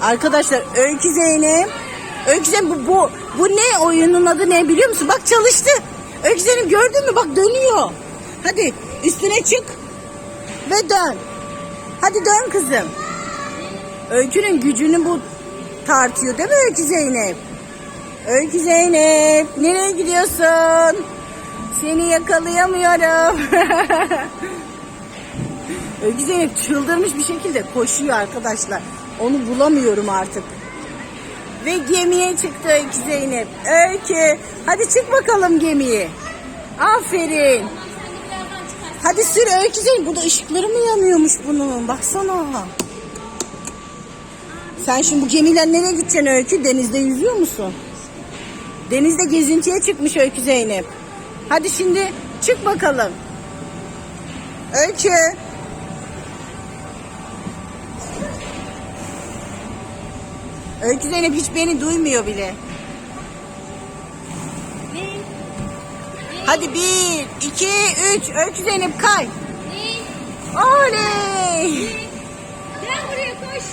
Arkadaşlar Öykü Zeynep. Öykü Zeynep bu, bu, bu ne oyunun adı ne biliyor musun? Bak çalıştı. Öykü Zeynep gördün mü? Bak dönüyor. Hadi üstüne çık. Ve dön. Hadi dön kızım. Öykünün gücünü bu tartıyor değil mi Öykü Zeynep? Öykü Zeynep nereye gidiyorsun? Seni yakalayamıyorum. Öykü Zeynep çıldırmış bir şekilde koşuyor arkadaşlar. Onu bulamıyorum artık. Ve gemiye çıktı Öykü Zeynep. Öykü hadi çık bakalım gemiye. Aferin. Hadi sür Öykü Zeynep. Burada ışıkları mı yanıyormuş bunun? Baksana. Sen şimdi bu gemiyle nereye gideceksin Öykü? Denizde yüzüyor musun? Denizde gezintiye çıkmış Öykü Zeynep. Hadi şimdi çık bakalım. Öykü. Öykü Zeynep hiç beni duymuyor bile. Bir, Hadi bir, iki, üç. Öykü Zeynep kay. bir, Oley. gel buraya koş.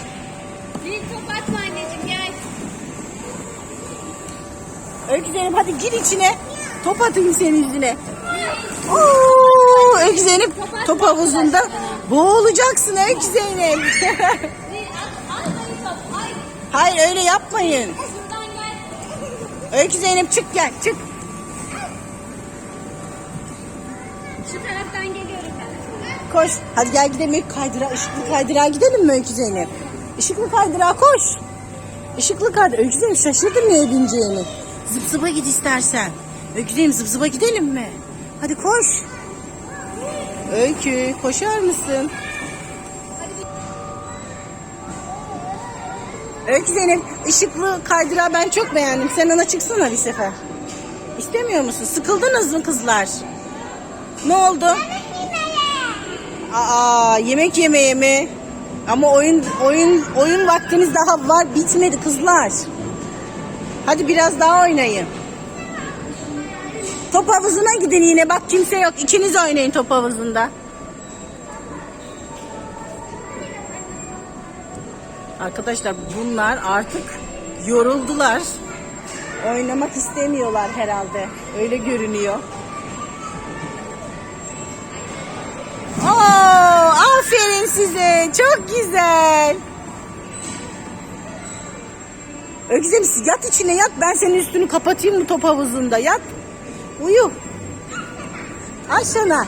Bir top atma anneciğim gel. Öykü Zeynep hadi gir içine. Top atayım senin yüzüne. Öykü Zeynep top havuzunda boğulacaksın Öykü Zeynep. Hayır öyle yapmayın. Öykü Zeynep çık gel çık. Şu taraftan geliyorum ben. Koş. Hadi gel gidelim kaydıra, ışıklı kaydırağa gidelim mi Öykü Zeynep? Işıklı kaydırağa koş. Işıklı kaydırağa. Öykü Zeynep şaşırdın neye bineceğini. Zıp zıpa git istersen. Öykü Zeynep zıp zıpa gidelim mi? Hadi koş. Öykü koşar mısın? Öykü Zeynep ışıklı kaydırağı ben çok beğendim. Sen ona çıksana bir sefer. İstemiyor musun? Sıkıldınız mı kızlar? Ne oldu? Aa yemek yemeye mi? Ama oyun oyun oyun vaktiniz daha var bitmedi kızlar. Hadi biraz daha oynayın. Top havuzuna gidin yine bak kimse yok. İkiniz oynayın top havuzunda. Arkadaşlar bunlar artık yoruldular. Oynamak istemiyorlar herhalde. Öyle görünüyor. Oo, aferin size. Çok güzel. Öyküzem yat içine yat. Ben senin üstünü kapatayım mı top havuzunda? Yat. Uyu. Aşağına.